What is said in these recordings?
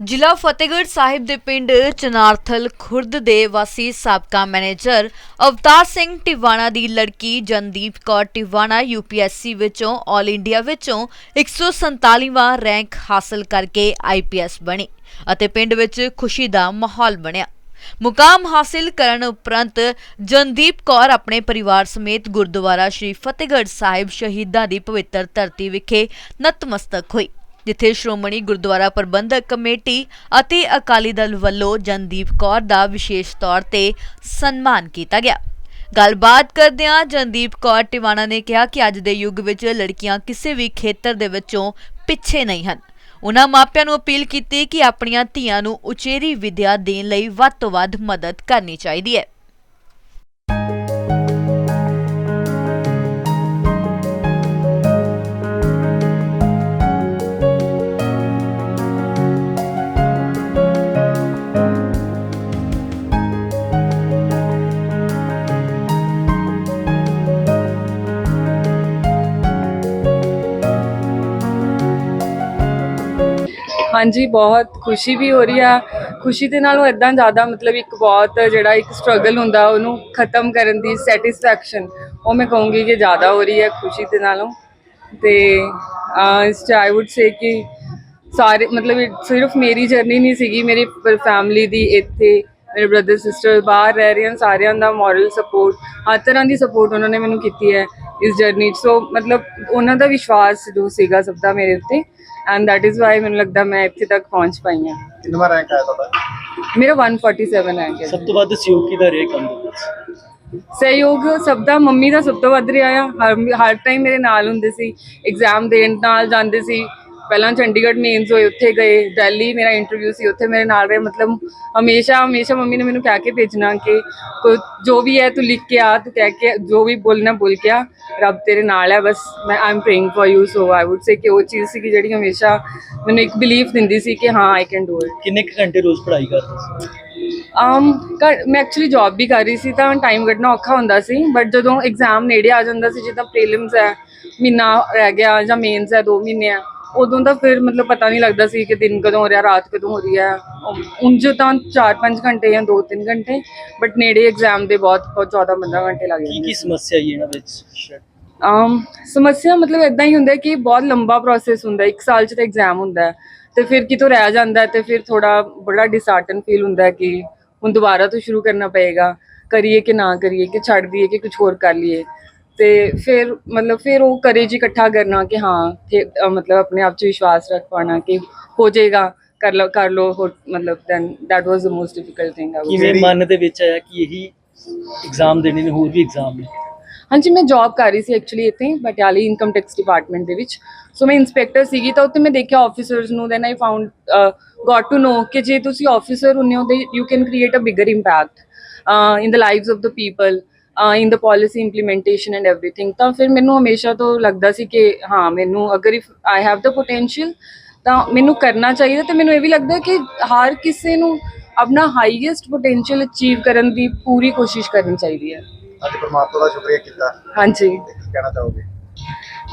ਜ਼ਿਲ੍ਹਾ ਫਤਿਹਗੜ੍ਹ ਸਾਹਿਬ ਦੇ ਪਿੰਡ ਚਨਾਰਥਲ ਖੁਰਦ ਦੇ ਵਾਸੀ ਸਾਬਕਾ ਮੈਨੇਜਰ ਅਵਤਾਰ ਸਿੰਘ ਟਿਵਾਣਾ ਦੀ ਲੜਕੀ ਜਨਦੀਪ ਕੌਰ ਟਿਵਾਣਾ ਯੂਪੀਐਸਸੀ ਵਿੱਚੋਂ ਆਲ ਇੰਡੀਆ ਵਿੱਚੋਂ 147ਵਾਂ ਰੈਂਕ ਹਾਸਲ ਕਰਕੇ ਆਈਪੀਐਸ ਬਣੀ ਅਤੇ ਪਿੰਡ ਵਿੱਚ ਖੁਸ਼ੀ ਦਾ ਮਾਹੌਲ ਬਣਿਆ। ਮੁਕਾਮ ਹਾਸਿਲ ਕਰਨ ਉਪਰੰਤ ਜਨਦੀਪ ਕੌਰ ਆਪਣੇ ਪਰਿਵਾਰ ਸਮੇਤ ਗੁਰਦੁਆਰਾ ਸ਼੍ਰੀ ਫਤਿਹਗੜ੍ਹ ਸਾਹਿਬ ਸ਼ਹੀਦਾਂ ਦੀ ਪਵਿੱਤਰ ਧਰਤੀ ਵਿਖੇ ਨਤਮਸਤਕ ਹੋਈ। ਜਿੱਥੇ ਸ਼੍ਰੋਮਣੀ ਗੁਰਦੁਆਰਾ ਪ੍ਰਬੰਧਕ ਕਮੇਟੀ ਅਤੇ ਅਕਾਲੀ ਦਲ ਵੱਲੋਂ ਜਨਦੀਪ ਕੌਰ ਦਾ ਵਿਸ਼ੇਸ਼ ਤੌਰ ਤੇ ਸਨਮਾਨ ਕੀਤਾ ਗਿਆ। ਗੱਲਬਾਤ ਕਰਦਿਆਂ ਜਨਦੀਪ ਕੌਰ ਟਿਵਾਣਾ ਨੇ ਕਿਹਾ ਕਿ ਅੱਜ ਦੇ ਯੁੱਗ ਵਿੱਚ ਲੜਕੀਆਂ ਕਿਸੇ ਵੀ ਖੇਤਰ ਦੇ ਵਿੱਚੋਂ ਪਿੱਛੇ ਨਹੀਂ ਹਨ। ਉਹਨਾਂ ਮਾਪਿਆਂ ਨੂੰ ਅਪੀਲ ਕੀਤੀ ਕਿ ਆਪਣੀਆਂ ਧੀਆਂ ਨੂੰ ਉਚੇਰੀ ਵਿੱਦਿਆ ਦੇਣ ਲਈ ਵੱਧ ਤੋਂ ਵੱਧ ਮਦਦ ਕਰਨੀ ਚਾਹੀਦੀ ਹੈ। ਹਾਂਜੀ, ਬਹੁਤ ਖੁਸ਼ੀ ਵੀ ਹੋ ਰਹੀ ਆ। ਖੁਸ਼ੀ ਦੇ ਨਾਲੋਂ ਇਦਾਂ ਜ਼ਿਆਦਾ ਮਤਲਬ ਇੱਕ ਬਹੁਤ ਜਿਹੜਾ ਇੱਕ ਸਟਰਗਲ ਹੁੰਦਾ, ਉਹਨੂੰ ਖਤਮ ਕਰਨ ਦੀ ਸੈਟੀਸਫੈਕਸ਼ਨ ਉਹ ਮੈਂ ਕਹੂੰਗੀ ਕਿ ਜ਼ਿਆਦਾ ਹੋ ਰਹੀ ਹੈ ਖੁਸ਼ੀ ਦੇ ਨਾਲੋਂ। ਤੇ ਇਸ ਚ ਆਈ ਊਡ ਸੇ ਕਿ ਸਾਰੇ ਮਤਲਬ ਸਿਰਫ ਮੇਰੀ ਜਰਨੀ ਨਹੀਂ ਸੀਗੀ, ਮੇਰੀ ਫੈਮਿਲੀ ਦੀ ਇੱਥੇ, ਮੇਰੇ ਬ੍ਰਦਰ ਸਿਸਟਰ ਬਾਹਰ ਰਹਿ ਰਹੇ ਹਨ, ਸਾਰਿਆਂ ਦਾ ਮੋਰਲ ਸਪੋਰਟ ਹਰ ਤਰ੍ਹਾਂ ਦੀ ਸਪੋਰਟ ਉਹਨਾਂ ਨੇ ਮੈਨੂੰ ਕੀਤੀ ਹੈ। ਇਸ ਜਰਨੀ 'ਚ। ਸੋ ਮਤਲਬ ਉਹਨਾਂ ਦਾ ਵਿਸ਼ਵਾਸ ਜੋ ਸੀਗਾ ਸਭ ਦਾ ਮੇਰੇ ਉੱਤੇ। ਐਂਡ that is why ਮੈਨੂੰ ਲੱਗਦਾ ਮੈਂ ਇੱਥੇ ਤੱਕ ਪਹੁੰਚ ਪਾਈ ਹਾਂ। ਕਿੰਨਵਾਂ ਰੈਂਕ ਆਇਆ ਤੁਹਾਡਾ? ਮੇਰਾ 147 ਹੈ ਸਭ ਤੋਂ ਵੱਧ ਸਹਿਯੋਗ ਕਿਹਦਾ ਰਿਹਾ ਕੰਮ ਦੇ ਵਿੱਚ? ਸਹਿਯੋਗ ਸਭ ਦਾ ਮੰਮੀ ਦਾ ਸਭ ਤੋਂ ਵੱਧ ਰਿਹਾ ਆ। ਹਰ ਹਰ ਟਾਈਮ ਮੇਰੇ ਨਾਲ ਹੁੰਦੇ ਸੀ। ਐਗਜ਼ਾਮ ਦੇਣ ਨਾਲ ਜਾਂਦੇ ਸੀ। ਪਹਿਲਾਂ ਚੰਡੀਗੜ੍ਹ ਮੇਨਸ ਹੋਏ ਉੱਥੇ ਗਏ ਦਿੱਲੀ ਮੇਰਾ ਇੰਟਰਵਿਊ ਸੀ ਉੱਥੇ ਮੇਰੇ ਨਾਲ ਰਹੇ ਮਤਲਬ ਹਮੇਸ਼ਾ ਹਮੇਸ਼ਾ ਮੰਮੀ ਨੇ ਮੈਨੂੰ ਕਹਿ ਕੇ ਭੇਜਣਾ ਕਿ ਕੋ- ਜੋ ਵੀ ਹੈ ਤੂੰ ਲਿਖ ਕੇ ਆ ਤੂੰ ਕਹਿ ਕੇ ਜੋ ਵੀ ਬੋਲਣਾ ਬੋਲ ਕੇ ਆ ਰੱਬ ਤੇਰੇ ਨਾਲ ਹੈ ਬਸ ਮੈਂ am praying for you so I would say ਕਿ ਉਹ ਚੀਜ਼ ਸੀ ਕਿ ਜਿਹੜੀ ਹਮੇਸ਼ਾ ਮੈਨੂੰ ਇੱਕ ਬਿਲੀਫ ਦਿੰਦੀ ਸੀ ਕਿ ਹਾਂ ਆਈ ਕੈਨ ਡੂ ਇਟ ਕਿੰਨੇ ਘੰਟੇ ਰੋਜ਼ ਪੜ੍ਹਾਈ ਕਰਦੇ ਸੀ? Um ਘਰ- ਮੈਂ ਐਕਚੁਅਲੀ ਜੌਬ ਵੀ ਕਰ ਰਹੀ ਸੀ ਤਾਂ ਟਾਈਮ ਕੱਢਣਾ ਔਖਾ ਹੁੰਦਾ ਸੀ ਬਟ ਜਦੋਂ ਐਗਜ਼ਾਮ ਨੇੜੇ ਆ ਜਾਂਦਾ ਸੀ ਜਿੱਦਾਂ ਪ੍ਰੀਲਿਮਸ ਹੈ ਮਹੀਨਾ ਰਹਿ ਗਿਆ ਜਾਂ ਮੇਨਸ ਹੈ 2 ਮਹੀਨੇ ਆ ਉਦੋਂ ਤਾਂ ਫਿਰ ਮਤਲਬ ਪਤਾ ਨਹੀਂ ਲੱਗਦਾ ਸੀ ਕਿ ਦਿਨ ਕਦੋਂ ਹੋ ਰਿਹਾ ਰਾਤ ਕਦੋਂ ਹੋ ਰਹੀ ਹੈ। ਉਂਝ ਤਾਂ 4-5 ਘੰਟੇ ਜਾਂ 2-3 ਘੰਟੇ ਬਟ ਨੇੜੇ ਐਗਜ਼ਾਮ ਦੇ ਬਹੁਤ ਬਹੁਤ 14-15 ਘੰਟੇ ਲੱਗ ਜਾਂਦੇ ਕੀ ਸਮੱਸਿਆ ਆਈ ਇਹਨਾਂ ਵਿੱਚ? um ਸਮੱਸਿਆ ਮਤਲਬ ਇਦਾਂ ਹੀ ਹੁੰਦਾ ਕਿ ਬਹੁਤ ਲੰਬਾ ਪ੍ਰੋਸੈਸ ਹੁੰਦਾ ਇੱਕ ਸਾਲ ਚ ਤਾਂ ਐਗਜ਼ਾਮ ਹੁੰਦਾ ਤੇ ਫਿਰ ਕਿਤੋਂ ਰਹਿ ਜਾਂਦਾ ਤੇ ਫਿਰ ਥੋੜਾ ਬੜਾ ਡਿਸਹਾਰਟਨ ਫੀਲ ਹੁੰਦਾ ਕਿ ਹੁਣ ਦੁਬਾਰਾ ਤੋਂ ਸ਼ੁਰੂ ਕਰਨਾ ਪਏਗਾ। ਕਰੀਏ ਕਿ ਨਾ ਕਰੀਏ ਕਿ ਛੱਡ ਦਈਏ ਕਿ ਕੁਝ ਹੋਰ ਕਰ ਲਈਏ। ਤੇ ਫਿਰ ਮਤਲਬ ਫਿਰ ਉਹ ਕਰੇਜ ਇਕੱਠਾ ਕਰਨਾ ਕਿ ਹਾਂ ਤੇ ਮਤਲਬ ਆਪਣੇ ਆਪ 'ਚ ਵਿਸ਼ਵਾਸ ਰੱਖ ਪਾਣਾ ਕਿ ਹੋ ਜਾਏਗਾ ਕਰ ਲਓ ਕਰ ਲਓ ਹੋਰ ਮਤਲਬ then that was the most difficult thing ਕਿਵੇਂ ਮਨ ਦੇ ਵਿੱਚ ਆਇਆ ਕਿ ਇਹੀ ਐਗਜ਼ਾਮ ਦੇਣੇ ਨੇ ਹੋਰ ਵੀ ਐਗਜ਼ਾਮ ਨੇ? ਹਾਂਜੀ ਮੈਂ ਜੌਬ ਕਰ ਰਹੀ ਸੀ ਐਕਚੁਅਲੀ ਇੱਥੇ ਪਟਿਆਲੇ ਇਨਕਮ ਟੈਕਸ ਡਿਪਾਰਟਮੈਂਟ ਦੇ ਵਿੱਚ। ਸੋ ਮੈਂ ਇਨਸਪੈਕਟਰ ਸੀਗੀ ਤਾਂ ਉੱਥੇ ਮੈਂ ਦੇਖਿਆ ਆਫੀਸਰਸ ਨੂੰ then I found got to know ਕਿ ਜੇ ਤੁਸੀਂ ਆਫੀਸਰ ਹੁੰਨੇ ਹੋ ਤੇ you can create a bigger impact in the lives of the people in the policy implementation and everything ਤਾਂ ਫਿਰ ਮੈਨੂੰ ਹਮੇਸ਼ਾ ਤੋਂ ਲੱਗਦਾ ਸੀ ਕਿ ਹਾਂ ਮੈਨੂੰ ਅਗਰ if I have the potential ਤਾਂ ਮੈਨੂੰ ਕਰਨਾ ਚਾਹੀਦਾ ਤੇ ਮੈਨੂੰ ਇਹ ਵੀ ਲੱਗਦਾ ਕਿ ਹਰ ਕਿਸੇ ਨੂੰ ਆਪਣਾ ਹਾਈਐਸਟ ਪੋਟੈਂਸ਼ੀਅਲ ਅਚੀਵ ਕਰਨ ਦੀ ਪੂਰੀ ਕੋਸ਼ਿਸ਼ ਕਰਨੀ ਚਾਹੀਦੀ ਹੈ। ਅੱਜ ਪਰਮਾਤਮਾ ਦਾ ਸ਼ੁਕਰੀਆ ਕੀਤਾ। ਹਾਂਜੀ। ਕੀ ਕਹਿਣਾ ਚਾਹੋਗੇ?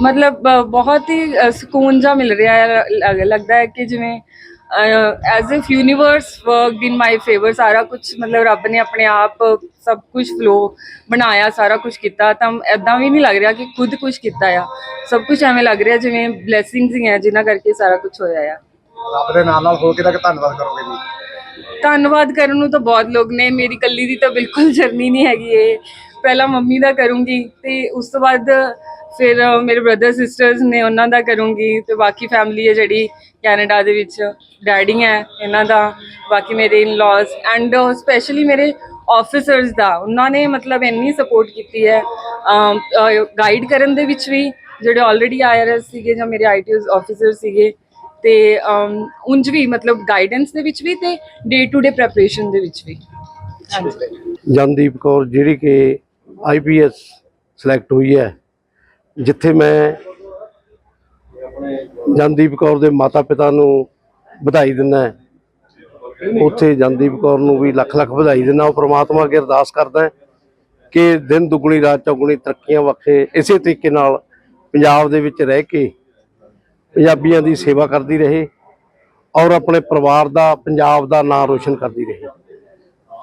ਮਤਲਬ ਬਹੁਤ ਹੀ ਸਕੂਨ ਜਾ ਮਿਲ ਰਿਹਾ ਹੈ ਲੱਗ- ਲੱਗਦਾ ਹੈ ਕਿ ਜਿਵੇਂ as if universe worked in my favour ਸਾਰਾ ਕੁਝ ਮਤਲਬ ਰੱਬ ਨੇ ਆਪਣੇ ਆਪ ਸਭ ਕੁਝ ਫਲੋ ਬਣਾਇਆ ਸਾਰਾ ਕੁਝ ਕੀਤਾ ਤਾਂ ਐਦਾਂ ਵੀ ਨਹੀਂ ਲੱਗ ਰਿਹਾ ਕਿ ਖੁਦ ਕੁਝ ਕੀਤਾ ਆ ਸਭ ਕੁਝ ਐਵੇਂ ਲੱਗ ਰਿਹਾ ਜਿਵੇਂ ਬਲੇਸਿੰਗਸ ਹੀ ਹੈ ਜਿਨ੍ਹਾਂ ਕਰਕੇ ਸਾਰਾ ਕੁਝ ਹੋਇਆ ਆ ਰੱਬ ਦੇ ਨਾਲ ਨਾਲ ਹੋ ਕੇ ਤੱਕ ਧੰਨਵਾਦ ਕਰੋਗੇ ਜੀ ਧੰਨਵਾਦ ਕਰਨ ਨੂੰ ਤਾਂ ਬਹੁਤ ਲੋਕ ਨੇ ਮੇਰੀ ਕੱਲੀ ਦੀ ਤਾਂ ਬਿਲਕੁਲ ਜਰਨੀ ਨਹੀਂ ਹੈਗੀ ਇਹ ਪਹਿਲਾਂ ਮੰਮੀ ਦਾ ਕਰੂੰਗੀ ਤੇ ਉਸ ਤੋਂ ਬਾਅਦ ਫਿਰ ਮੇਰੇ ਬ੍ਰਦਰ ਸਿਸਟਰਸ ਨੇ ਉਹਨਾਂ ਦਾ ਕਰੂੰਗੀ ਤੇ ਬਾਕੀ ਫੈਮਿਲੀ ਹੈ ਜਿਹੜੀ ਕੈਨੇਡਾ ਦੇ ਵਿੱਚ ਡੈਡੀ ਹੈ ਇਹਨਾਂ ਦਾ ਬਾਕੀ ਮੇਰੇ ਇਨ-ਲॉज ਐਂਡ ਸਪੈਸ਼ਲੀ ਮੇਰੇ ਆਫੀਸਰਸ ਦਾ। ਉਹਨਾਂ ਨੇ ਮਤਲਬ ਇੰਨੀ ਸਪੋਰਟ ਕੀਤੀ ਹੈ। ਗਾਈਡ ਕਰਨ ਦੇ ਵਿੱਚ ਵੀ ਜਿਹੜੇ ਆਲਰੇਡੀ ਆਈਆਰਐਸ ਸੀਗੇ ਜਾਂ ਮੇਰੇ ਆਈਟੀਐਸ ਆਫੀਸਰ ਸੀਗੇ ਤੇ ਉਂਝ ਵੀ ਮਤਲਬ ਗਾਈਡੈਂਸ ਦੇ ਵਿੱਚ ਵੀ ਤੇ ਡੇ ਟੂ ਡੇ ਪ੍ਰੈਪਰੇਸ਼ਨ ਦੇ ਵਿੱਚ ਵੀ। ਜਨਦੀਪ ਕੌਰ ਜਿਹੜੀ ਕਿ ਆਈਪੀਐਸ ਸਿਲੈਕਟ ਹੋਈ ਹੈ ਜਿੱਥੇ ਮੈਂ ਜਨਦੀਪ ਕੌਰ ਦੇ ਮਾਤਾ-ਪਿਤਾ ਨੂੰ ਵਧਾਈ ਦਿੰਦਾ ਉੱਥੇ ਜਨਦੀਪ ਕੌਰ ਨੂੰ ਵੀ ਲੱਖ ਲੱਖ ਵਧਾਈ ਦਿੰਦਾ ਉਹ ਪ੍ਰਮਾਤਮਾ ਅੱਗੇ ਅਰਦਾਸ ਕਰਦਾ ਕਿ ਦਿਨ ਦੁੱਗਣੀ, ਰਾਤ ਚੌਗੁਣੀ ਤਰੱਕੀਆਂ ਵੱਖੇ ਇਸੇ ਤਰੀਕੇ ਨਾਲ ਪੰਜਾਬ ਦੇ ਵਿੱਚ ਰਹਿ ਕੇ ਪੰਜਾਬੀਆਂ ਦੀ ਸੇਵਾ ਕਰਦੀ ਰਹੇ ਔਰ ਆਪਣੇ ਪਰਿਵਾਰ ਦਾ, ਪੰਜਾਬ ਦਾ ਨਾਂ ਰੋਸ਼ਨ ਕਰਦੀ ਰਹੇ।